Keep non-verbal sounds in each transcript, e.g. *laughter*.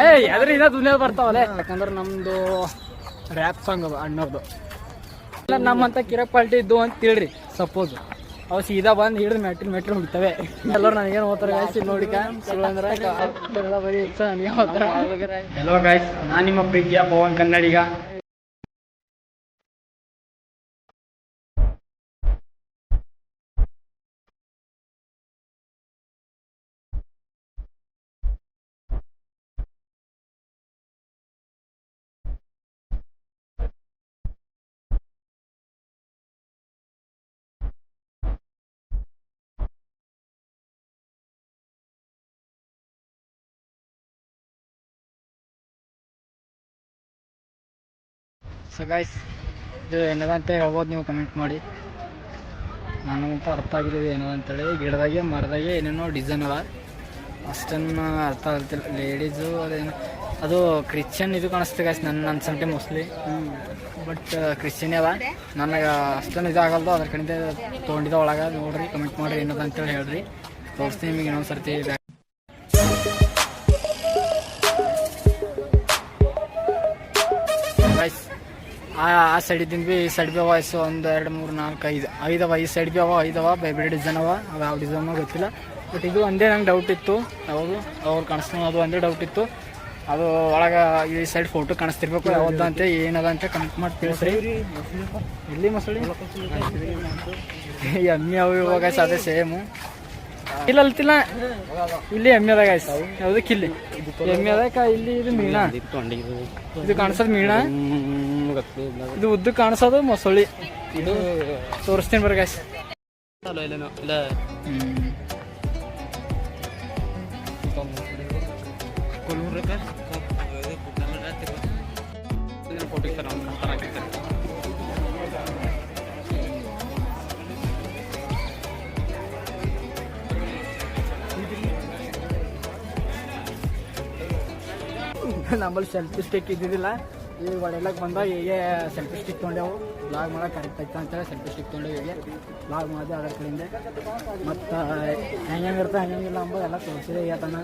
ಏಯ್ ಎದ್ರಿಂದ ದುನಿಯಾ ಬರ್ತಾವಲ್ಲ ಯಾಕಂದ್ರೆ ನಮ್ದು ರ್ಯಾಪ್ ಸಾಂಗ್ ಅದು ಅಣ್ಣವ್ರದ್ದು ಇಲ್ಲ ನಮ್ಮಂತ ಕಿರಕ್ ಪಾಲ್ಟಿ ಇದ್ದು ಅಂತ ತಿಳ್ರಿ ಸಪೋಸ್ ಅವ್ ಸೀದಾ ಬಂದು ಹಿಡಿದು ಮೆಟ್ರಿ ಮೆಟ್ರಿ ಹುಡ್ತವೆ. ಎಲ್ಲರೂ ನನಗೇನು ಓದ್ತಾರೆ ಗಾಯ್ಸ್ ಇಲ್ಲಿ ನೋಡಿಕ *laughs* ಎಲ್ಲ ಬರೀ ನನಗೆ ಹೋಗ್ತಾರೆ ಹೆಲೋ ಗಾಯ್ಸ್ ನಾನು ನಿಮ್ಮ ಪ್ರೀತಿಯ ಪವನ್ ಕನ್ನಡಿಗ. ಸೊ ಗಾಯ್ಸ್ ಇದು ಏನದಂತ ಹೇಳ್ಬೋದು, ನೀವು ಕಮೆಂಟ್ ಮಾಡಿ. ನನಗಂತ ಅರ್ಥ ಆಗಿರೋದು ಏನೋ ಅಂತೇಳಿ ಗಿಡದಾಗೆ, ಮರದಾಗೆ ಏನೇನೋ ಡಿಸೈನ್ ಅದ. ಅಷ್ಟನ್ನು ಅರ್ಥ ಆಗ್ತಿಲ್ಲ. ಲೇಡೀಸು ಅದೇನು, ಅದು ಕ್ರಿಶ್ಚಿಯನ್ ಇದು ಕಾಣಿಸ್ತದೆ ಗಾಯ್ಸ್ ನನ್ನ ಅನ್ಸಂಟೆ ಮೋಸ್ಟ್ಲಿ ಬಟ್ ಕ್ರಿಶ್ಚಿಯನ್ ಅದ. ನನಗೆ ಅಷ್ಟೊಂದು ಇದಾಗಲ್ದು ಅದ್ರ ಕಡೆಯಿಂದ ತೊಗೊಂಡಿದ್ದ ಒಳಗೆ ನೋಡ್ರಿ ಕಮೆಂಟ್ ಮಾಡಿರಿ ಏನದ ಅಂತೇಳಿ ಹೇಳ್ರಿ. ತೋರಿಸ್ತೀನಿ ನಿಮಗೆ ಇನ್ನೊಂದು ಸರ್ತಿ ಆ ಆ ಸೈಡ್ ಇದ್ದೀನಿ ಬಿ, ಈ ಸೈಡ್ ಬಿ ಅವ ಎಸ್ ಒಂದು ಎರಡು ಮೂರು ನಾಲ್ಕು ಐದು. ಐದವ, ಈ ಸೈಡ್ ಬಿ ಅವ, ಐದವ ಬೇರೆ ಡಿಸೈನ್ ಅವ ಅವು ಯಾವ ಡಿಸೈನ್ ಗೊತ್ತಿಲ್ಲ. ಬಟ್ ಇದು ಒಂದೇ ನಂಗೆ ಡೌಟ್ ಇತ್ತು. ಯಾವುದು? ಅವ್ರು ಕಾಣಿಸ್ತಾನೆ ಅದು ಒಂದೇ ಡೌಟ್ ಇತ್ತು. ಅದು ಒಳಗೆ ಈ ಸೈಡ್ ಫೋಟೋ ಕಾಣಿಸ್ತಿರ್ಬೇಕು, ಯಾವ್ದು ಅಂತ, ಏನದ ಅಂತ ಕಮೆಂಟ್ ಮಾಡಿ ತಿಳಿಸ್ರಿ. ಇಲ್ಲಿ ಮಸಳಿ? ಎಮ್ಮೆ ಅವು ಇವಾಗ ಅದೇ ಸೇಮು ಇಲ್ಲ ಅಲ್ತಿಲ್ಲ ಇಲ್ಲಿ ಎಮ್ಮೆ ಅದಾಗ ಆಯ್ತು ಯಾವುದಕ್ಕೆ ಇಲ್ಲಿ? ಎಮ್ಮೆ ಅದ ಕ- ಇಲ್ಲಿ ಇದು ಮೀಣ ಇದು ಕಾಣಿಸೋದು ಮೀಣ ಇದು ಉದ್ದು ಕಾಣಿಸೋದು ಮೊಸಳಿ. ಇದು ತೋರಿಸ್ತೀನಿ ಬರ್ರಿ ಗಾಯ್ಸ್ ನಮ್ಮಲ್ಲಿ ಸೆಲ್ಫಿ ಸ್ಟಿಕ್ ಇದ್ದಿದ್ದಿಲ್ಲ. ಈಗ ಒಡೆಯಲಕ್ಕೆ ಬಂದಾಗ ಹೀಗೆ ಸೆಲ್ಫಿ ಸ್ಟಿಕ್ ತೊಗೊಂಡೆವು ಬ್ಲಾಗ್ ಮಾಡೋಕೆ ಕರೆಕ್ಟ್ ಆಯ್ತು ಅಂತೇಳಿ ಸೆಲ್ಫಿ ಸ್ಟಿಕ್ ತೊಗೊಂಡೆವು ಹೀಗೆ. ಬ್ಲಾಗ್ ಮಾಡಿದೆ ಅದರ ಕಡೆಯಿಂದ. ಮತ್ತು ಹೆಂಗೆ ಹೆಂಗಿರುತ್ತೆ ಹಂಗಿಲ್ಲ ಅಂಬೋದು ಎಲ್ಲ ತೋರಿಸಿದೆ ಈಗ ತನ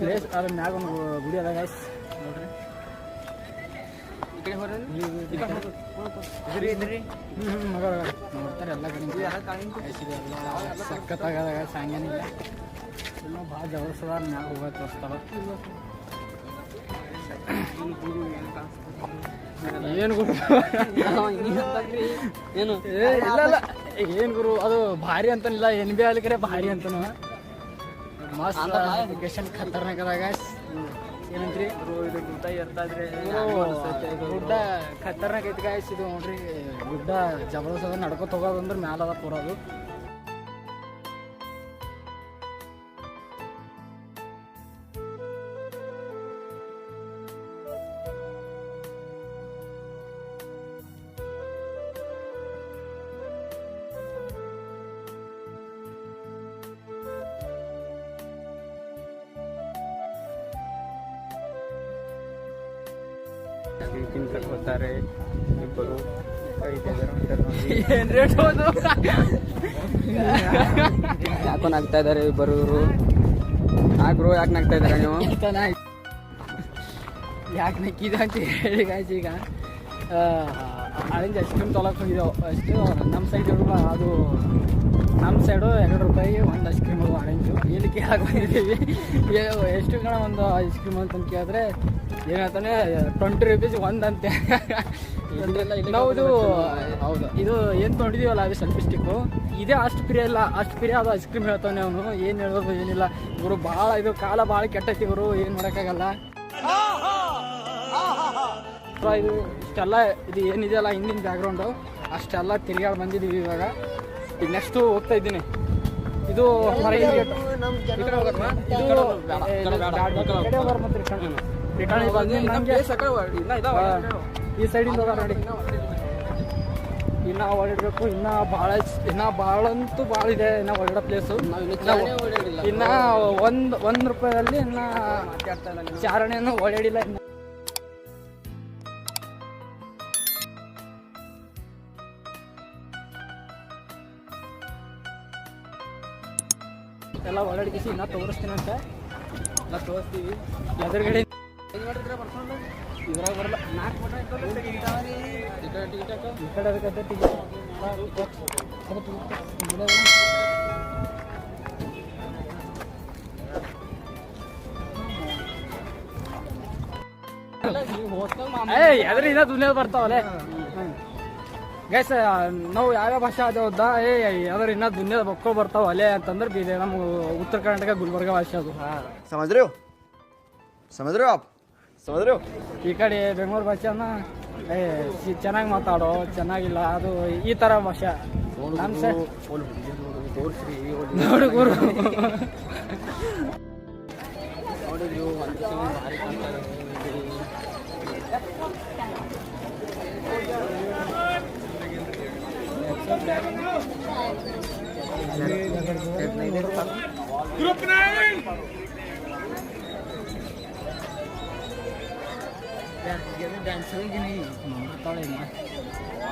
ಪ್ಲೇಸ್ ಅದ್ರ ಮ್ಯಾಗ ಒಂದು ಗುಡಿ ಅದ ಗೈಸ್ ನೋಡ್ರಿ. ಮಗ ನೋಡ್ತಾರೆ ಎಲ್ಲ ಕಡೆಯಿಂದ ಎಲ್ಲ ಸಕ್ಕತ್ತಾಗ ಸಾಂಗೇನಿಲ್ಲ ಇನ್ನೂ ಭಾಳ ಜವರ್ಸದ ಮ್ಯಾಗ ಹೋಗೋಕೆ ತೋರಿಸ್ತಾವ. ಏನು ಗುರು? ಏನು? ಇಲ್ಲ ಇಲ್ಲ. ಏನು ಗುರು ಅದು ಭಾರಿ ಅಂತನಿಲ್ಲ. ಏನ್ ಬಿ ಅಲ್ಲಿಕರೆ ಭಾರಿ ಅಂತನು. ಮಸ್ತ್ ಲೊಕೇಶನ್ ಖತರ್ನಾಕ್ ಅದಾಗ ಏನಂತ್ರಿ? ಇದು ಗುಡ್ಡ ಇರ್ತಾದ್ರಿ ಗುಡ್ಡ ಖತರ್ನಾಕ್ ಐತಿ ಗಾಯ್ಸ್ ಇದು ನೋಡ್ರಿ ಗುಡ್ಡ ಜಬರ್ದಸ್ತ್ ಅದ. ನಡ್ಕೊತ ಹೋಗೋದಂದ್ರೆ ಮ್ಯಾಲ ಅದ ಪೂರ ಅದು. ಏನ್ ರೇಟ್ ಹೋದು ಯಾಕೋ ನಾಗ್ತಾ ಇದ್ದಾರೆ ಇಬ್ಬರು ಯಾಕ್ರು ಯಾಕೆ ನಾಗ್ತಾ ಇದ್ದಾರೆ ನೀವು? ಯಾಕೆ ನಕ್ಕಿದ ಅಂತ ಹೇಳಿ ಈಗ. ಅಲ್ಲಿಂದ ಐಸ್ ಕ್ರೀಮ್ ತೊಗೊಳಕ್ಕೆ ಹೋಗಿದ್ದೆವು. ಅಷ್ಟು ನಮ್ಮ ಸೈಡ್ ಅದು ನಮ್ಮ ಸೈಡು ಎರಡು ರೂಪಾಯಿ ಒಂದು ಐಸ್ ಕ್ರೀಮ್ ಆರೆಂಜು ಇಲ್ಲಿ ಕೇಳಕ್ಕೆ ಬಂದಿದ್ದೀವಿ? ಎಷ್ಟು ಕಣ ಒಂದು ಐಸ್ ಕ್ರೀಮ್ ಅಂತ ಕೇಳಿದ್ರೆ ಏನಂತಾನೆ ಟ್ವೆಂಟಿ ರುಪೀಸ್ ಒಂದಂತೆ ಹೌದು ಹೌದು. ಇದು ಏನು ತೊಗೊಂಡಿದೀವಲ್ಲ ಅದು ಸೆಲ್ಫಿ ಸ್ಟಿಕ್ಕು ಇದೇ ಅಷ್ಟು ಪ್ರಿಯ ಇಲ್ಲ ಅಷ್ಟು ಪ್ರಿಯ ಅದು ಐಸ್ ಕ್ರೀಮ್ ಹೇಳ್ತಾನೆ ಅವನು. ಏನು ಹೇಳೋದು ಏನಿಲ್ಲ. ಇವರು ಭಾಳ ಇದು ಕಾಲ ಭಾಳ ಕೆಟ್ಟೈತಿ ಇವರು ಏನು ಮಾಡೋಕ್ಕಾಗಲ್ಲ. ಇದು ಇಷ್ಟೆಲ್ಲ ಇದು ಏನಿದೆಯಲ್ಲ ಹಿಂದಿನ ಬ್ಯಾಕ್ಗ್ರೌಂಡು ಅಷ್ಟೆಲ್ಲ ತಿರುಗಾಡಿ ಬಂದಿದ್ದೀವಿ ಇವಾಗ. ಈಗ ನೆಕ್ಸ್ಟು ಹೋಗ್ತಾ ಇದ್ದೀನಿ. ಇದು ಹೊರಗಿನ ಗೇಟ್ ಈ ಸೈಡಿಂದ ನೋಡಿ ಇನ್ನ ಓಡಾಡಬೇಕು ಇನ್ನ ಭಾಳ ಇನ್ನ ಭಾಳಂತೂ ಭಾಳ ಇದೆ. ಇನ್ನ ಓಡಾಡೋ ಪ್ಲೇಸು ಇನ್ನ ಒಂದು ಒಂದು ರೂಪಾಯಲ್ಲಿ ಇನ್ನ ಚಾರಣೆಯನ್ನು ಓಡಾಡಿಲ್ಲ ಇನ್ನ. ಎಲ್ಲ ಓಡಾಡ್ಕಿಸಿ ಇನ್ನೂ ತೋರಿಸ್ತೀನಿ ಅಂತ. ಎಲ್ಲ ತೋರಿಸ್ತೀವಿ. ಎದುರುಗಡೆ ಇದ್ರಾಗ ಬರಲ್ಲ. ನಾಲ್ಕು ಈ ಕಡೆ ಅದಕ್ಕೆ ಟಿಕೆಟ್ ನೀವು ಹೋಗ್ತಾಗ ಏ ಎದ್ರಿಂದ ದುನಿಯಾದ ಬರ್ತಾವಲ್ಲೇ ಗೈಸ್ ನಾವು ಯಾವ್ಯಾವ ಭಾಷೆ ಅದೇವದ್ದ ಏ ಯಾವ್ದಾರು ಇನ್ನ ದುನಿಯಾದ ಮಕ್ಕಳು ಬರ್ತಾವ ಅಲ್ಲೇ ಅಂತಂದ್ರೆ ಬೀದೆ ನಮ್ಮ ಉತ್ತರ ಕರ್ನಾಟಕ ಗುಲ್ಬರ್ಗ ಭಾಷೆ ಅದು समझ रहे हो समझ रहे हो आप समझ रहे हो ಈ ಕಡೆ ಬೆಂಗಳೂರು ಭಾಷೆನ ಏ ಚೆನ್ನಾಗಿ ಮಾತಾಡೋ ಚೆನ್ನಾಗಿಲ್ಲ ಅದು ಈ ತರ ಭಾಷೆ ನಮ್ಮ ಸೈಡ್ ತೋರಿಸ್ರಿ ನೋಡು ಗುರು ನೋಡಿದ್ರು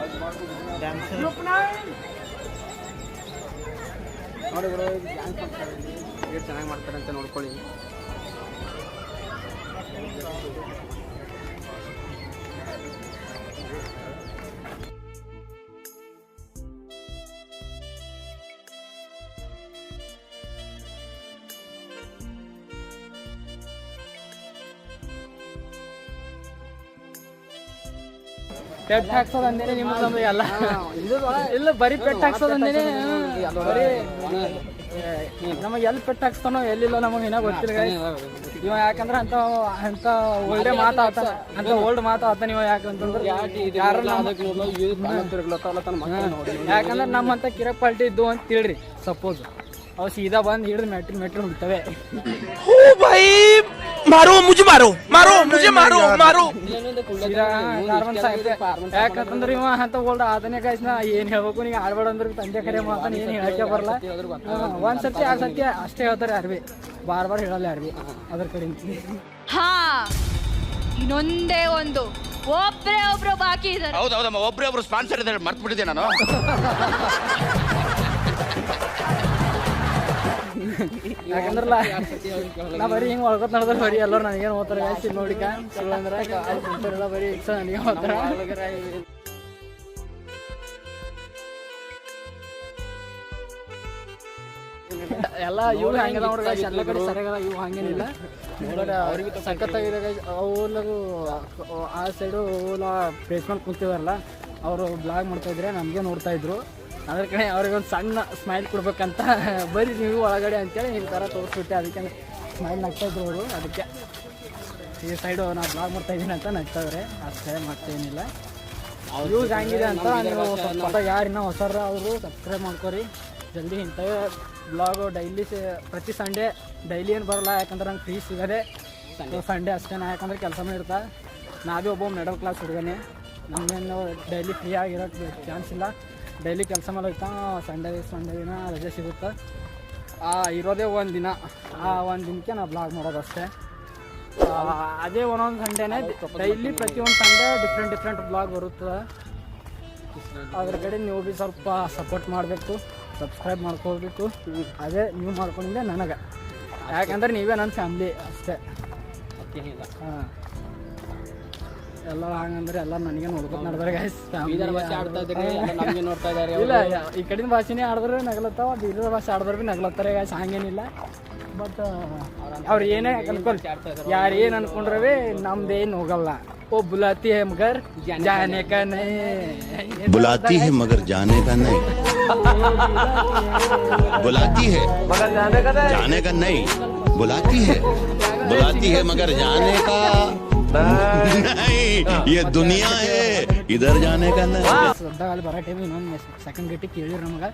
ಒಂದು ಭಾರಿ ಕಾಣ್ತಾರೆ ನೋಡಿ ಬ್ರೋ ಡ್ಯಾನ್ಸ್ ಮಾಡ್ತಾರೆ ಎಷ್ಟು ಚೆನ್ನಾಗಿ ಮಾಡ್ತಾರೆ ಅಂತ ನೋಡ್ಕೊಳ್ಳಿ ಪೆಟ್ ಹಾಕ್ಸೋದು ಅಂದೇನೆ ನಿಮ್ಮ ನಮ್ದು ಎಲ್ಲ ಇಲ್ಲ ಬರೀ ಪೆಟ್ ಹಾಕ್ಸೋದು ಅಂದೇನೆ ಬರೀ ನಮಗೆ ಎಲ್ಲಿ ಪೆಟ್ ಹಾಕ್ಸ್ತಾನೋ ಎಲ್ಲಿಲ್ಲ ನಮಗೆ ಇನ್ನೂ ಗೊತ್ತಿಲ್ಲ. ಇವ ಯಾಕಂದ್ರೆ ಅಂತ ಅಂತ ಒಳ್ಳೆ ಮಾತಾಡ್ತ ಅಂತ ಓಲ್ಡ್ ಮಾತಾಡ್ತಾನೆ ಇವ ಯಾಕಂತಂದ್ರೆ ಯಾಕಂದ್ರೆ ನಮ್ಮಂತ ಕಿರಕ್ ಪಾಲ್ಟಿ ಇದ್ದು ಅಂತ ತಿಳ್ರಿ ಸಪೋಸ್ ಅವು ಸೀದಾ ಬಂದು ಹಿಡಿದು ಮೆಟ್ರಿ ಮೆಟ್ರಿ ಹುಡ್ತವೆ ಹೂ ಭೈ ಮಾರೋ ಮುಜು ಮಾರೋ ಮಾರೋ ಮುಜೆ ಮಾರೋ ಮಾರೋ ಸೀದಾ ನಾರ್ಮಲ್ ಸಾಯ್ತೆ ಯಾಕಂತಂದ್ರೆ ಇವ ಅಂತ ಓಲ್ಡ್ ಆತನೇ ಕಾಯ್ಸ್ನ ಏನು ಹೇಳ್ಬೇಕು ನೀವು ಆಡ್ಬೇಡ ಅಂದ್ರೆ ತಂದೆ ಕರೆ ಮಾತನ ಏನು ಹೇಳಕ್ಕೆ ಬರಲ್ಲ ಒಂದು ಆ ಎರಡು ಅಷ್ಟೇ ಹೇಳ್ತಾರೆ ಯಾರು ಭೀ ಬಾರ್ ಬಾರ್ ಹೇಳಲ್ಲ ಯಾರು ಭೀ ಅದ್ರ ಕಡೆ ಹಾ ಇನ್ನೊಂದೇ ಒಂದು ಒಬ್ರೇ ಒಬ್ರು ಬಾಕಿ ಇದ್ದಾರೆ ಹೌದೌದಮ್ಮ ಒಬ್ರೇ ಒಬ್ರು ಸ್ಪಾನ್ಸರ್ ಇದ್ದಾರೆ ಮರ್ತು ಬಿಟ್ಟಿದ್ದೆ ನಾನು. *laughs* ಯಾಕಂದ್ರಲ್ಲ, ನಾ ಬರೀ ಹಿಂಗೆ ಒಳ್ಕೊತ್ ನಡೆದ್ರೆ ಬರೀ ಎಲ್ಲರೂ ನನಗೇನು ಓದ್ತಾರೆ ಜಾಸ್ತಿ ನೋಡಿಕ ಸುಳ್ಳು ಅಂದ್ರೆ ಬರೀ ಇಷ್ಟ ನನಗೆ ಓದ್ತಾರೆ. ಎಲ್ಲ ಇವು ಹಂಗೆ ನೋಡ್ರಿ ಎಲ್ಲ ಕಡೆ ಸರಿಯಾಗದ ಇವು ಹಂಗೇನಿಲ್ಲ ಅವ್ರಿಗೆ ಸಖತ್ತಾಗಿದೆ. ಅವ್ಲದು ಆ ಸೈಡು ಊಲ ಪ್ಲೇಸ್ ಮೇಲೆ ಕುಂತಿದಾರಲ್ಲ, ಅವರು ಬ್ಲಾಗ್ ಮಾಡ್ತಾ ಇದ್ರೆ ನಮಗೆ ನೋಡ್ತಾ ಇದ್ರು. ಅದ್ರ ಕಡೆ ಅವ್ರಿಗೊಂದು ಸಣ್ಣ ಸ್ಮೈಲ್ ಕೊಡ್ಬೇಕಂತ ಬರೀ ನೀವು ಒಳಗಡೆ ಅಂತೇಳಿ ಈ ಥರ ತೋರಿಸ್ಬಿಟ್ಟೆ. ಅದಕ್ಕೆ ಸ್ಮೈಲ್ ನಗ್ತಾ ಇದ್ರು ಅವರು. ಅದಕ್ಕೆ ಈ ಸೈಡು ನಾನು ಬ್ಲಾಗ್ ಮಾಡ್ತಾ ಇದ್ದೀನಿ ಅಂತ ನಗ್ತಾ ಇದ್ದಾರೆ ಅಷ್ಟೇ, ಮತ್ತೇನಿಲ್ಲ. ಯೂಸ್ ಹಂಗಿದೆ ಅಂತ ನೀವು ಸ್ವಲ್ಪ ಯಾರಿನ ಹೊಸರ ಅವರು ಸಬ್ಸ್ಕ್ರೈಬ್ ಮಾಡ್ಕೊರಿ. ಜಲ್ದಿ ಇಂಥವೇ ಬ್ಲಾಗು ಡೈಲಿ ಪ್ರತಿ ಸಂಡೇ ಡೈಲಿ ಏನು ಬರಲ್ಲ, ಯಾಕಂದ್ರೆ ನಂಗೆ ಫ್ರೀ ಸಿಗದೆ. ಸಂಡೇ ಅಷ್ಟೇ ನಾ, ಯಾಕಂದ್ರೆ ಕೆಲಸನೂ ಇರ್ತಾ. ನಾವೇ ಒಬ್ಬ ಮಿಡಲ್ ಕ್ಲಾಸ್ ಹುಡುಗನೇ. ನಮಗೇನು ಡೈಲಿ ಫ್ರೀ ಆಗಿರೋಕ್ಕೆ ಚಾನ್ಸ್ ಇಲ್ಲ. ಡೈಲಿ ಕೆಲಸ ಮೇಲೆ ಸಂಡೇ ಸಂಡೇ ದಿನ ರಜೆ ಸಿಗುತ್ತೆ. ಆ ಇರೋದೇ ಒಂದು ದಿನ. ಆ ಒಂದು ದಿನಕ್ಕೆ ನಾವು ಬ್ಲಾಗ್ ಮಾಡೋದು ಅಷ್ಟೇ. ಅದೇ ಒಂದೊಂದು ಸಂಡೇನೆ ಡೈಲಿ ಪ್ರತಿಯೊಂದು ಸಂಡೇ ಡಿಫ್ರೆಂಟ್ ಡಿಫ್ರೆಂಟ್ ಬ್ಲಾಗ್ ಬರುತ್ತದೆ ಅದ್ರ ಕಡೆ ನೀವು ಭೀ ಸ್ವಲ್ಪ ಸಪೋರ್ಟ್ ಮಾಡಬೇಕು ಸಬ್ಸ್ಕ್ರೈಬ್ ಮಾಡ್ಕೋಬೇಕು ಅದೇ ನೀವು ಮಾಡ್ಕೊಂಡಿದ್ದೆ ನನಗೆ. ಯಾಕಂದ್ರೆ ನೀವೇ ನನ್ನ ಫ್ಯಾಮ್ಲಿ ಅಷ್ಟೇ. ಹಾಂ. ಎಲ್ಲ ಹಂಗಂದ್ರೆ ಎಲ್ಲ ನನಗೆ ನೋಡ್ಕೊತ ನಡೆದ್ರೆ ಗೈಸ್ ಬೀದರ್ ಭಾಷೆ ಆಡ್ತಾ ಇದ್ದಾರೆ ಎಲ್ಲ ನಮ್ಗೆ ನೋಡ್ತಾ ಇದ್ದಾರೆ ಇಲ್ಲ ಯ- ಈ ಕಡೆಯಿಂದ ಭಾಷೆನೇ ಆಡಿದ್ರೆ ನಗಲತ್ತಾವ ಬೀದರ್ ಭಾಷೆ ಆಡಿದ್ರೆ ಭೀ ನಗಲತ್ತಾರೆ ಗೈಸ್ ಹಂಗೇನಿಲ್ಲ ಬಟ್ ಅವ್ರು ಏನೇ ಅನ್ಕೊಲ್ ಯಾರು ಏನು ಅನ್ಕೊಂಡ್ರವೆ ನಮ್ದೇನು ಹೋಗಲ್ಲ ಓ ಬುಲಾತಿ ಹೇ ಮಗರ್ ಜಾನೆ ಕ ನೈ बुलाती है मगर जाने का नहीं बुलाती है जाने का नहीं बुलाती है बुलाती है मगर जाने का नहीं ये दुनिया है इधर जाने का नहीं ದೊಡ್ಡ ಅಲ್ಲಿ ಬರೋ ಟೈಮ್ ಇನ್ನೊಂದು ಸೆಕೆಂಡ್ ಗೇಟಿಗೆ ಕೇಳಿರಿ ನಮಗೆ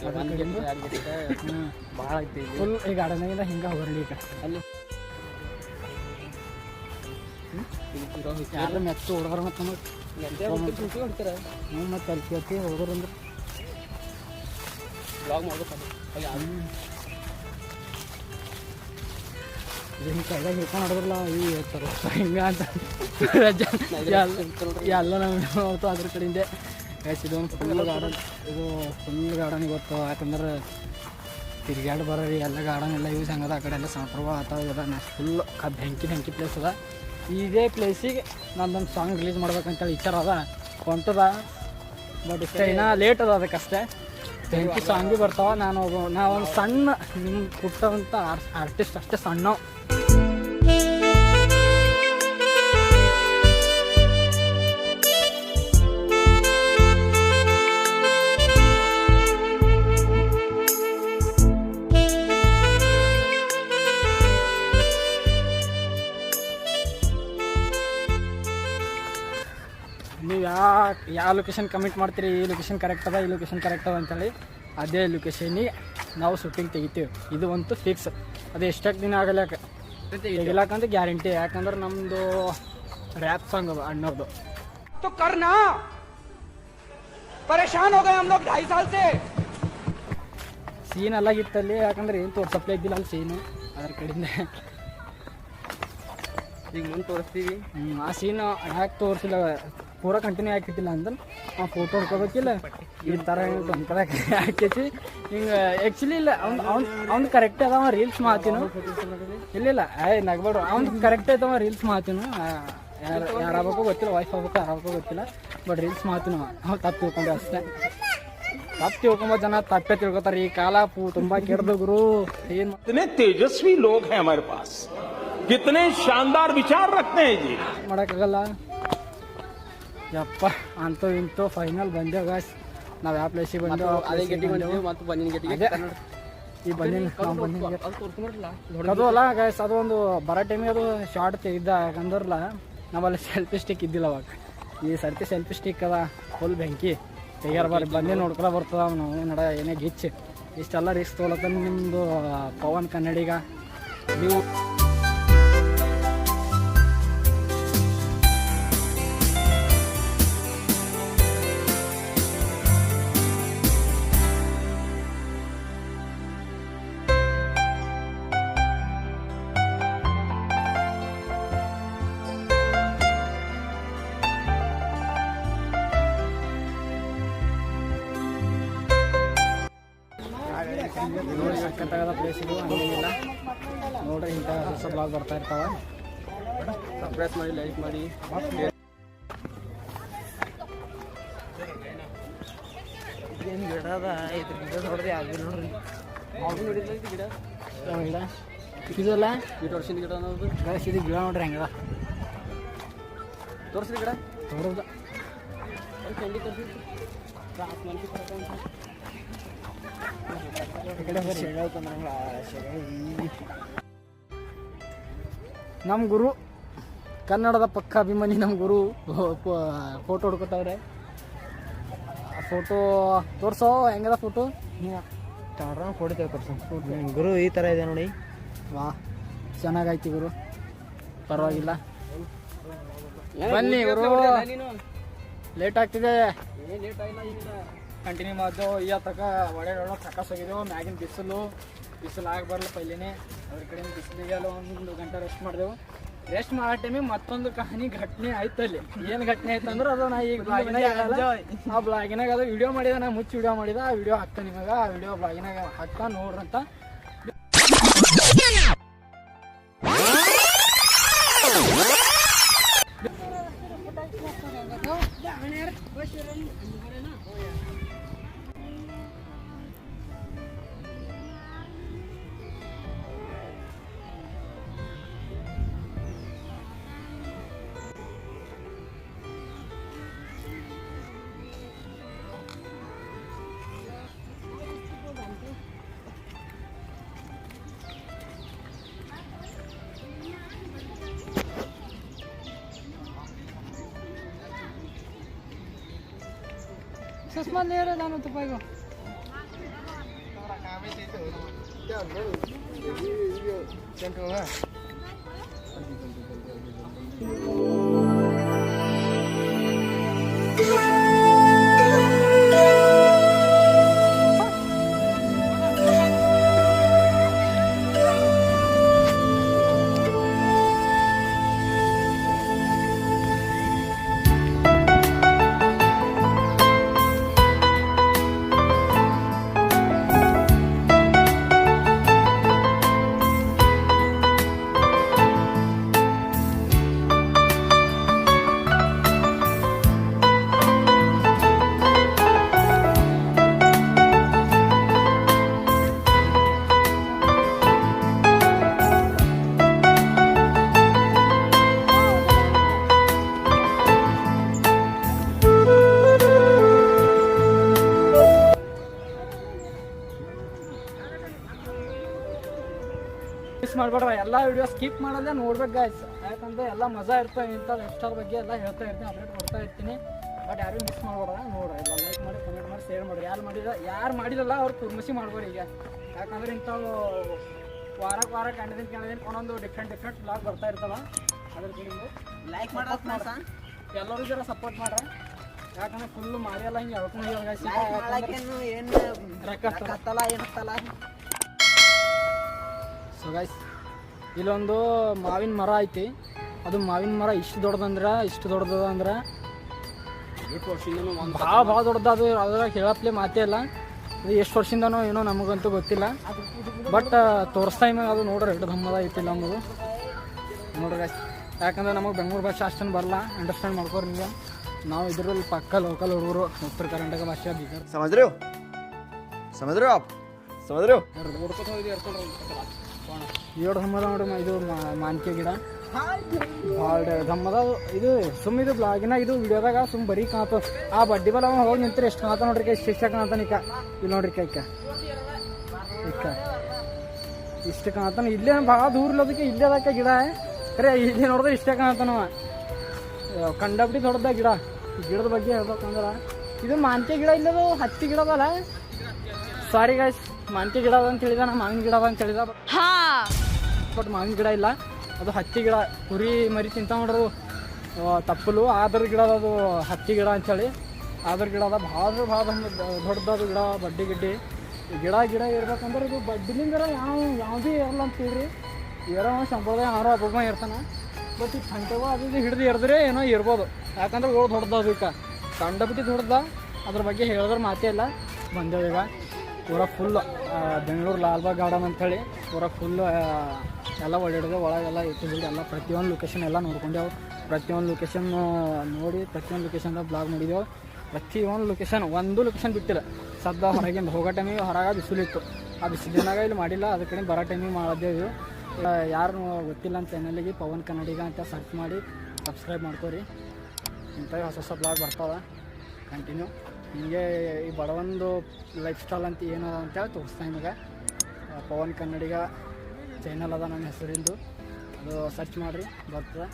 ಅದ್ರ ಕಡೆಯಿಂದ ಭಾಳ ಐತಿ ಇಲ್ಲಿ. ಫುಲ್ ಈ ಗಾರ್ಡನಾಗಿಂದ ಹಿಂಗೆ ಹೋಗ್ರಿ ಈಗ ಅಲ್ಲಿ ಯಾರು ಮೆಚ್ಚು ಹುಡುಗರು ಮತ್ತು ನಮಗೆ ಗಂಟೆ ಹೊಡ್ತಿರ್ ಕುಂತಿ ಹೊಡ್ತೀರ ಹ್ಞೂ ಮತ್ತು ಅಲ್ಲಿ ಕೇಳ್ತಿ ಹುಡುಗರು ಅಂದ್ರೆ ಬ್ಲಾಗ್ ಮಾಡ್ಬೇಕು ಯಾರು ಹಿಂಗೆ ಹಿಡ್ಕೊಂಡು ಹೊಡೆದ್ರಲ್ಲ, ಈ ಹೇಳ್ತಾರೆ ಹಿಂಗೆ ಅಂತ. ಎಲ್ಲ ನಾವು ನೋಡ್ತು ಅದ್ರ ಕಡೆಯಿಂದ. ಗೈಸ್ ಇದೊಂದು ಫುಲ್ ಗಾರ್ಡನ್ ಇದು ಫುಲ್ ಗಾರ್ಡನ್ ಇವತ್ತು ಯಾಕಂದ್ರೆ ತಿರ್ಗ್ಯಾಡ್ ಬರ್ರಿ, ಎಲ್ಲ ಗಾರ್ಡನ್ ಎಲ್ಲ ಯೂಸ್ ಹಂಗದ ಆ ಕಡೆ ಎಲ್ಲ ಸಂಪ್ರವ ಆತಾವ ನೆಕ್ಸ್ಟ್ ಫುಲ್ ಕ ಬೆಂಕಿ ಪ್ಲೇಸ್ ಅದ. ಇದೇ ಪ್ಲೇಸಿಗೆ ನಂದೊಂದು ಸಾಂಗ್ ರಿಲೀಸ್ ಮಾಡ್ಬೇಕಂತೇಳಿ ವಿಚಾರ ಅದ. ಹೊಂಟದ ಬಟ್ ಇಷ್ಟ ಇನ್ನೂ ಲೇಟ್ ಅದ ಅದಕ್ಕಷ್ಟೇ. ಬೆಂಕಿ ಸಾಂಗ್ ಬರ್ತಾವ. ನಾನು ನಾ ಒಂದು ಸಣ್ಣ ನಿಮ್ಮ ಪುಟ್ಟಂತ ಆರ್ಟಿಸ್ಟ್ ಅಷ್ಟೇ ಸಣ್ಣ ಯಾವ ಲೊಕೇಶನ್ ಕಮಿಟ್ ಮಾಡ್ತೀರಿ ಈ ಲೊಕೇಶನ್ ಕರೆಕ್ಟ್ ಅದ ಈ ಲೊಕೇಶನ್ ಕರೆಕ್ಟ್ ಅದ ಅಂತೇಳಿ ಅದೇ ಲೊಕೇಶನಿಗೆ ನಾವು ಶೂಟಿಂಗ್ ತೆಗಿತೀವಿ ಇದು ಅಂತೂ ಫಿಕ್ಸ್ ಅದು ಎಷ್ಟಾಕ್ ದಿನ ಆಗಲ್ಯಾಕ ತೆಗಿಲಾಕಂತ ಗ್ಯಾರಂಟಿ ಯಾಕಂದ್ರೆ ನಮ್ಮದು ರ್ಯಾಪ್ ಸಾಂಗ್ ಅದ ಅಣ್ಣವ್ರದ್ದು तो करना परेशान हो गए हम लोग ढाई साल से ಸೀನ್ ಅಲ್ಲಾಗಿತ್ತಲ್ಲಿ ಯಾಕಂದ್ರೆ ಏನು ತೋರ್ಸಪ್ಲೇ ಇದ್ದಿಲ್ಲ ಅಲ್ಲಿ ಸೀನು ಅದ್ರ ಕಡೆಯಿಂದ ಈಗ ಮುಂದೆ ತೋರಿಸ್ತೀವಿ ಹ್ಮ್, ಆ ಸೀನ್ ಯಾಕೆ ತೋರಿಸಿಲ್ಲ ಪೂರ ಕಂಟಿನ್ಯೂ ಹಾಕಿಟ್ಟಿಲ್ಲ ಅಂದ್ರೆ ಆ ಫೋಟೋ ಹೊಡ್ಕೋಬೇಕಿಲ್ಲ ಈ ಥರ ಒಂಥರ ಹಾಕಿಸಿ ಹಿಂಗೆ ಆ್ಯಕ್ಚುಲಿ ಇಲ್ಲ ಅವ್ನು ಅವ್ನು ಅವ್ನು ಕರೆಕ್ಟ್ ಅದಾವ ರೀಲ್ಸ್ ಮಾತಿನು ಇಲ್ಲ ಇಲ್ಲ ಏಯ್ ನಗ್ಬೇಡ್ರು ಅವ್ನು ಕರೆಕ್ಟ್ ಐತವ ರೀಲ್ಸ್ ಮಾತಿನು ಯಾರು ಯಾರಾಗಬೇಕು ಗೊತ್ತಿಲ್ಲ ವೈಫ್ ಆಗ್ಬೇಕು ಯಾರಾಗಬೇಕು ಗೊತ್ತಿಲ್ಲ ಬಟ್ ರೀಲ್ಸ್ ಮಾತಿನು ಅವ್ನು ತಪ್ಪು ತಿಳ್ಕೊಂಡು ಅಷ್ಟೇ ತಪ್ಪು ತಿಳ್ಕೊಂಬ ಜನ ತಪ್ಪೇ ತಿಳ್ಕೊತಾರೆ ಈ ಕಾಲ ಪೂ ತುಂಬ ಕೆಡ್ದು ಗುರು ಏನು कितने तेजस्वी लोग हैं हमारे पास कितने शानदार विचार रखते हैं जी ಮಾಡೋಕ್ಕಾಗಲ್ಲ ಯಪ್ಪ ಅಂತೂ ಇಂತೂ ಫೈನಲ್ ಬಂದೇವು ಗಾಯ್ಸ್ ನಾವು ಯಾವ ಪ್ಲೇಸಿಗೆ ಬಂದೆ ಆ ಅದೇ place ಗೆ ಗೆಟ್ಟಿಗೆ ಬಂದೆವು. ಮತ್ತು ಬಂದಿನ ಗೆಟ್ಟಿಗೆ ಈ ಬಂದಿನ ನಾವು ಬಂದಿನ ಅದು ಅಲ್ಲ ಗಾಯ್ಸ್ ಅದು ಒಂದು ಬರೋ ಟೈಮಿಗೆ ಅದು ಶಾರ್ಟ್ ತೆಗಿದ್ದ ಯಾಕಂದ್ರಲ್ಲ ನಾವಲ್ಲಿ ಸೆಲ್ಫಿ ಸ್ಟಿಕ್ ಇದ್ದಿಲ್ಲ ಅವಾಗ. ಈ ಸರ್ತಿ ಸೆಲ್ಫಿ ಸ್ಟಿಕ್ ಅದ ಫುಲ್ ಬೆಂಕಿ. ತೆಗಿಯಾರ ಬಾರಿ ಬಂದೆ ನೋಡ್ಕೊಳ ಬರ್ತದ ಅವನು. ನಡ ಏನೇ ಗಿಚ್ಚು. ಇಷ್ಟೆಲ್ಲ ರಿಸ್ಕ್ ತೊಗೊಳತ್ತ ನಿಮ್ಮದು ಪವನ್ ಕನ್ನಡಿಗ. ನೀವು ಬ್ಲಾಗ್ ಬರ್ತಾ ಇರ್ತಾವ. ಸಬ್ಸ್ಕ್ರೈಬ್ ಮಾಡಿ ಲೈಕ್ ಮಾಡಿ. ಏನು ಗಿಡ ಅದ? ಇದ್ರ ಗಿಡ ನೋಡ್ರಿ ಯಾವ್ದು ನೋಡ್ರಿ. ಗಿಡ? ಯಾವ ಗಿಡ. ಇದಲ್ಲ? ಈ ವರ್ಷದ ಗಿಡ ಅನ್ನೋದು? ಗೈಸ್ ಇದು ಗಿಡ ನೋಡ್ರಿ ಹೆಂಗದ. ತೋರಿಸ್ರಿ ಗಿಡ? ನೋಡೋದು ಚಂಡಿ ತೋರಿಸಿ ನಮ್ಮ ಗುರು ಕನ್ನಡದ ಪಕ್ಕ ಅಭಿಮಾನಿ ನಮ್ಮ ಗುರು ಫೋಟೋ ಹೊಡ್ಕೊತಾವ್ರೆ. ಫೋಟೋ ತೋರಿಸೋ ಹೆಂಗದ ಫೋಟೋ? ಕೊಡ್ತೇವೆ ಗುರು ಈ ಥರ ಇದೆ ನೋಡಿ. ವಾ ಚೆನ್ನಾಗೈತಿ ಗುರು. ಪರವಾಗಿಲ್ಲ. ಬನ್ನಿ ಗುರು. ಲೇಟ್ ಆಗ್ತಿದೆ. ಕಂಟಿನ್ಯೂ ಮಾಡ್ದೆವು ಈ ತಕ ಒಡೆ ಒಳಗೆ ಸಕಾಸ್ ಹೋಗಿದ್ದೆವು ಮ್ಯಾಗಿನ ಬಿಸಿಲು. ಬಿಸಿಲು ಆಗಬಾರ್ದು ಬರಲ್ಲ ಪೈಲಿನೇ. ಅದ್ರ ಕಡೆ ಬಿಸಿಲಿಗೆ ಒಂದು ಗಂಟೆ ರೆಸ್ಟ್ ಮಾಡಿದೆವು. ರೆಸ್ಟ್ ಮಾಡೋ ಟೈಮಿಗೆ ಮತ್ತೊಂದು ಕಹಾನಿ ಘಟನೆ ಆಯ್ತು ಅಲ್ಲಿ. ಏನು ಘಟನೆ ಆಯ್ತು ಅಂದ್ರೆ ಅದು ನಾ ಈಗ ಆ ಬ್ಲಾಗಿನಾಗ ಅದು ವಿಡಿಯೋ ಮಾಡಿದ ನಾ ಮುಚ್ಚಿ ವಿಡಿಯೋ ಮಾಡಿದ. ಆ ವಿಡಿಯೋ ಹಾಕ್ತಾನೆ ನಿಮಗೆ. ಆ ವಿಡಿಯೋ ಬ್ಲಾಗಿನಾಗ ಹಾಕ್ತಾ ನೋಡ್ರಂತ चस्मा लिएर जानु तपाईँको कामै त्यही त हो ವಿಡಿಯೋ ಸ್ಕಿಪ್ ಮಾಡಲ್ಲ ನೋಡ್ಬೇಕು ಗಾಯ್ಸ್ ಯಾಕಂದ್ರೆ ಎಲ್ಲ ಮಜಾ ಇರ್ತವೆ ಇಂಥ ಲೈಫ್ ಸ್ಟೈಲ್ ಬಗ್ಗೆ ಎಲ್ಲ ಹೇಳ್ತಾ ಇರ್ತೀನಿ ಅಪ್ಡೇಟ್ ಕೊಡ್ತಾ ಇರ್ತೀನಿ. ಬಟ್ ಯಾರು ಮಿಸ್ ಮಾಡ್ಬೇಡ್ರ ನೋಡ್ರಿ. ಎಲ್ಲ ಲೈಕ್ ಮಾಡಿ ಕಮೆಂಟ್ ಮಾಡಿ ಶೇರ್ ಮಾಡಿ. ಯಾರು ಮಾಡಿದ ಯಾರು ಮಾಡಿರಲ್ಲ ಅವ್ರು ಕುರ್ಮಸಿ ಮಾಡ್ಬೋದು ಈಗ. ಯಾಕಂದ್ರೆ ಇಂಥವು ವಾರಕ್ಕೆ ವಾರ ಕಂಡದಿನ ಕಂಡದಿನ ಒಂದೊಂದು ಡಿಫ್ರೆಂಟ್ ಡಿಫ್ರೆಂಟ್ ಬ್ಲಾಗ್ ಬರ್ತಾ ಇರ್ತಲ್ಲ ಅದ್ರ ಕಡೆಯಿಂದ ಲೈಕ್ ಮಾಡ್ರ. ಎಲ್ಲರೂ ಜರ ಸಪೋರ್ಟ್ ಮಾಡ್ರ. ಯಾಕಂದ್ರೆ ಫುಲ್ ಮಾಡಿ ಎಲ್ಲ ಹಿಂಗೆ ಸೊ ಗೈಸ್ ಇಲ್ಲೊಂದು ಮಾವಿನ ಮರ ಐತಿ. ಅದು ಮಾವಿನ ಮರ ಇಷ್ಟು ದೊಡ್ಡದಂದ್ರೆ ಇಷ್ಟು ದೊಡ್ಡದ ಅಂದ್ರೆ ಭಾಳ ಭಾಳ ದೊಡ್ಡದ ಅದು ಅದ್ರಾಗ ಹೇಳಪ್ಲೆ ಮಾತೇ ಇಲ್ಲ. ಅದು ಎಷ್ಟು ವರ್ಷದಿಂದನೋ ಏನೋ ನಮಗಂತೂ ಗೊತ್ತಿಲ್ಲ. ಬಟ್ ತೋರಿಸ್ತಾ ಇನ್ನೂ ಅದು ನೋಡ್ರಿ ಎರಡು ಧಮ್ಮದ ಐತಿಲ್ಲ ನಮ್ಮದು ನೋಡ್ರಿ ಯಾಕಂದ್ರೆ ನಮಗೆ ಬೆಂಗಳೂರು ಭಾಷೆ ಅಷ್ಟೊಂದು ಬರಲ್ಲ. ಅಂಡರ್ಸ್ಟ್ಯಾಂಡ್ ಮಾಡ್ಕೋರಿ ನೀವು. ನಾವು ಇದರಲ್ಲಿ ಪಕ್ಕ ಲೋಕಲ್ ಹುಡುಗರು ಉತ್ತರ ಕರ್ನಾಟಕ ಭಾಷೆ ಬಿಜಾರ್ ಸಮಜ್ರಿ ಸಮಜ್ರಿ ಆಪ್. ಸಮಜ್ರಿ ಎರಡು ಹಮ್ಮದ ನೋಡ್ರಿ ಇದು ಮಾನ್ಕೆ ಗಿಡ. ಭಾಳ ಧಮ್ಮದ ಇದು ಸುಮ್ಮ ಇದು ಬ್ಲಾಗಿನ ಇದು ವಿಡಿಯೋದಾಗ ಸುಮ್ ಬರೀ ಕಾತ ಆ ಬಡ್ಡಿ ಬಲ ಹೋಗಿ ನಿಂತ್ರೆ ಎಷ್ಟು ಕಾತ ನೋಡ್ರಿ ಶಿಕ್ಷಕ ಅಂತ ಇಕ್ಕ ಇಲ್ಲಿ ನೋಡ್ರಿ ಕೈಕ ಇಕ್ಕ ಇಷ್ಟು ಕಾಣ್ತಾನ. ಇಲ್ಲೇ ಭಾಳ ದೂರ ಇಲ್ಲದಕ್ಕೆ ಇಲ್ಲೇ ಅದಕ್ಕೆ ಗಿಡ. ಖರೆ ಇಲ್ಲಿ ನೋಡಿದ್ರೆ ಇಷ್ಟೇ ಕಾಣ್ತಾನವ ಕಂಡಬಿಟ್ಟು ದೊಡ್ಡದ ಗಿಡ. ಗಿಡದ ಬಗ್ಗೆ ಹೇಳ್ಬೇಕಂದ್ರೆ ಇದು ಮಾನ್ಕೆ ಗಿಡ ಇಲ್ಲದು ಹತ್ತಿ ಗಿಡದಲ್ಲ. ಸಾರಿ ಗೈಸ್ ಮಂತಿ ಗಿಡ ಅದ ಅಂತ ಹೇಳಿದ ನಾ ಮಾವಿನ ಗಿಡ ಅದ ಅಂತ ಹೇಳಿದ ಹಾ. ಬಟ್ ಮಾವಿನ ಗಿಡ ಇಲ್ಲ. ಅದು ಹತ್ತಿ ಗಿಡ ಕುರಿ ಮರಿ ತಿಂತ ನೋಡ್ರು ತಪ್ಪಲು ಆದ್ರ ಗಿಡ ಅದು ಹತ್ತಿ ಗಿಡ ಅಂತೇಳಿ. ಆದ್ರ ಗಿಡ ಅದ ಭಾಳ ಭಾಳ ದೊಡ್ಡದು ಗಿಡ ಬಡ್ಡಿ ಗಿಡ್ಡಿ. ಗಿಡ ಗಿಡ ಇರ್ಬೇಕಂದ್ರೆ ಇದು ಬಡ್ಡಿಲಿಂದ ಯಾವ ಯಾವುದೇ ಇರಲ್ಲ ಅಂತ ಹೇಳ್ರಿ. ಒಂದ್ ಸಂಪ್ರದಾಯ ಯಾರೋ ಅಪೂಪ ಇರ್ತಾನೆ. ಬಟ್ ಈ ಸಂತೆಗಳು ಅದು ಹಿಡಿದು ಎರ್ದ್ರೆ ಏನೋ ಇರ್ಬೋದು. ಯಾಕಂದ್ರೆ ಓಡ್ ದೊಡ್ಡದ ಅದಕ್ಕೆ ಕಂಡ ಬಿಟ್ಟು ದೊಡ್ಡದ. ಅದ್ರ ಬಗ್ಗೆ ಹೇಳಿದ್ರೆ ಮಾತೇ ಇಲ್ಲ. ಬಂದೇವು ಈಗ. ಪೂರ ಫುಲ್ ಬೆಂಗಳೂರು ಲಾಲ್ಬಾಗ್ ಗಾರ್ಡನ್ ಅಂಥೇಳಿ ಪೂರ ಫುಲ್ ಎಲ್ಲ ಓಡಾಡಿದೆ ಒಳಗೆಲ್ಲ ಇಟ್ಟು ಬಿಡಿ ಎಲ್ಲ ಪ್ರತಿಯೊಂದು ಲೊಕೇಶನ್ ಎಲ್ಲ ನೋಡ್ಕೊಂಡೆವು. ಪ್ರತಿಯೊಂದು ಲೊಕೇಶನ್ ನೋಡಿ, ಪ್ರತಿಯೊಂದು ಲೊಕೇಶನ್ದಾಗ ಬ್ಲಾಗ್ ಮಾಡಿದೆವು ಪ್ರತಿಯೊಂದು ಲೊಕೇಶನ್ ಒಂದು ಲೊಕೇಶನ್ ಬಿಟ್ಟಿಲ್ಲ. ಸದ್ದ ಹೊರಗಿಂದ ಹೋಗೋ ಟೈಮಿಗೆ ಹೊರಗೆ ಬಿಸಿಲಿತ್ತು ಆ ಬಿಸಿಲಿನಾಗ ಇಲ್ಲಿ ಮಾಡಿಲ್ಲ, ಅದ್ರ ಕಡೆ ಬರೋ ಟೈಮಿಗೆ ಮಾಡಿದ್ದೇವೆ. ಯಾರು ಗೊತ್ತಿಲ್ಲ ಅಂತ ಚಾನಲಿಗೆ ಪವನ್ ಕನ್ನಡಿಗ ಅಂತ ಸರ್ಚ್ ಮಾಡಿ ಸಬ್ಸ್ಕ್ರೈಬ್ ಮಾಡ್ಕೊರಿ. ಇಂಥ ಹೊಸ ಹೊಸ ಬ್ಲಾಗ್ ಬರ್ತಾವೆ. ಕಂಟಿನ್ಯೂ ಹೀಗೆ ಈ ಬಡವೊಂದು ಲೈಫ್ ಸ್ಟೈಲ್ ಅಂತ ಏನದ ಅಂತೇಳಿ ತೋರಿಸ್ತಾ ನಿಮಗೆ ಪವನ್ ಕನ್ನಡಿಗ ಚೈನಲ್ ಅದ ನನ್ನ ಹೆಸರಿಂದು. ಅದು ಸರ್ಚ್ ಮಾಡಿರಿ, ಬರ್ತದೆ.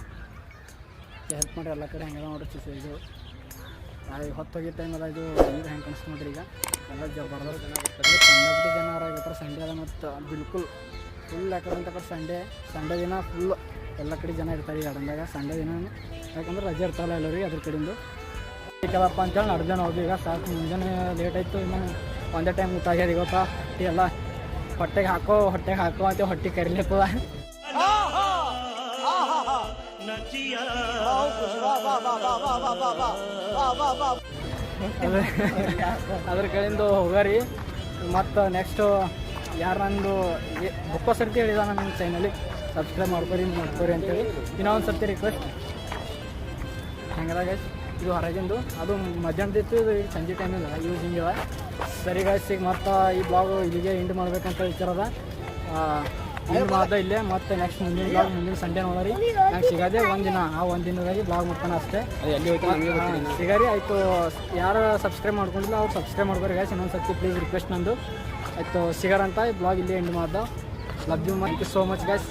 ಹೆಲ್ಪ್ ಮಾಡಿರಿ ಎಲ್ಲ ಕಡೆ ಹೆಂಗೆ ನೋಡ್ರಿ ಚಿಸ್ ಇದು. ಹೊತ್ತೋಗಿ ಟೈಮಲ್ಲ ಇದು ನೀರು ಹೆಂಗೆ ಕನ್ಸ್ ನೋಡ್ರಿ ಈಗ. ಎಲ್ಲ ಜಬರ್ದಸ್ತ್ ಕಂಡಪಟ್ಟಿ ಜನ ಆಗಿರ್ತಾರೆ ಸಂಡೇ ಅದ ಮತ್ತು ಬಿಲ್ಕುಲ್ ಫುಲ್ ಯಾಕಂದ್ರೆ ಅಂತ ಕಡೆ ಸಂಡೇ ಸಂಡೇ ದಿನ ಫುಲ್ ಎಲ್ಲ ಕಡೆ ಜನ ಇರ್ತಾರೆ ಈ ಸಂಡೇ ದಿನ ಯಾಕಂದ್ರೆ ರಜೆ ಇರ್ತಾವಲ್ಲ ಎಲ್ಲರಿಗೆ ಅದ್ರ ಕಡೆಯಿಂದ ಬೇಕದಪ್ಪ ಅಂತೇಳಿ ನಡೆದೇ ಹೋಗಿ ಈಗ ಸಾಕು ಮುಂಜಾನೆ ಲೇಟ್ ಆಯಿತು. ಇನ್ನು ಒಂದೇ ಟೈಮ್ ಊಟ ಆಗ್ಯದ ಈಗಪ್ಪ. ಎಲ್ಲ ಹೊಟ್ಟೆಗೆ ಹಾಕೋ ಹೊಟ್ಟೆಗೆ ಹಾಕೋ ಅಂತ ಹೊಟ್ಟೆ ಕರಿಲಿಕ್ಕ. ಅದ್ರ ಅದ್ರ ಕಡೆಯಿಂದ ಹೋಗಾರಿ. ಮತ್ತು ನೆಕ್ಸ್ಟು ಯಾರು ನಂದು ಬುಕ್ಕ ಸರ್ತಿ ಹೇಳಿದ ನನ್ನ ಚೈನಲ್ಲಿ ಸಬ್ಸ್ಕ್ರೈಬ್ ಮಾಡ್ಕೊರಿ ಮಾಡ್ಕೊರಿ ಅಂತೇಳಿ. ಇನ್ನೊಂದು ಸರ್ತಿ ರಿಕ್ವೆಸ್ಟ್ ಹೆಂಗದ ಗೈಸ್ ಇದು ಹೊರಗಿಂದು. ಅದು ಮಧ್ಯಾಹ್ನದಿತ್ತು ಇದು ಈಗ ಸಂಜೆ ಟೈಮಿಂದ ಯೂಸ್ ಸರಿ ಗೈಸ್ ಈಗ ಮತ್ತೆ ಈ ಬ್ಲಾಗ್ ಇಲ್ಲಿಗೆ ಎಂಡ್ ಮಾಡ್ಬೇಕಂತ ವಿಚಾರದ. ಎಂಡ್ ಮಾಡ್ದೆ ಇಲ್ಲೇ ಮತ್ತು ನೆಕ್ಸ್ಟ್ ಮುಂದಿನ ಬ್ಲಾಗ್ ಮುಂದಿನ ಸಂಡೇ ನೋಡರಿ ನಂಗೆ ಒಂದು ಒಂದಿನ ಆ ಒಂದು ದಿನದಾಗಿ ಬ್ಲಾಗ್ ಮಾಡ್ತಾನೆ ಅಷ್ಟೇ. ಸಿಗರಿ ಆಯಿತು. ಯಾರು ಸಬ್ಸ್ಕ್ರೈಬ್ ಮಾಡ್ಕೊಂಡಿಲ್ಲ ಅವ್ರು ಸಬ್ಸ್ಕ್ರೈಬ್ ಮಾಡ್ಕೊರಿ ಗೈಸ್ ಇನ್ನೊಂದು ಸರ್ತಿ ಪ್ಲೀಸ್ ರಿಕ್ವೆಸ್ಟ್ ನಂದು. ಆಯಿತು ಸಿಗರಂತ ಈ ಬ್ಲಾಗ್ ಇಲ್ಲೇ ಎಂಡ್ ಮಾಡ್ದೆ. Love you so much guys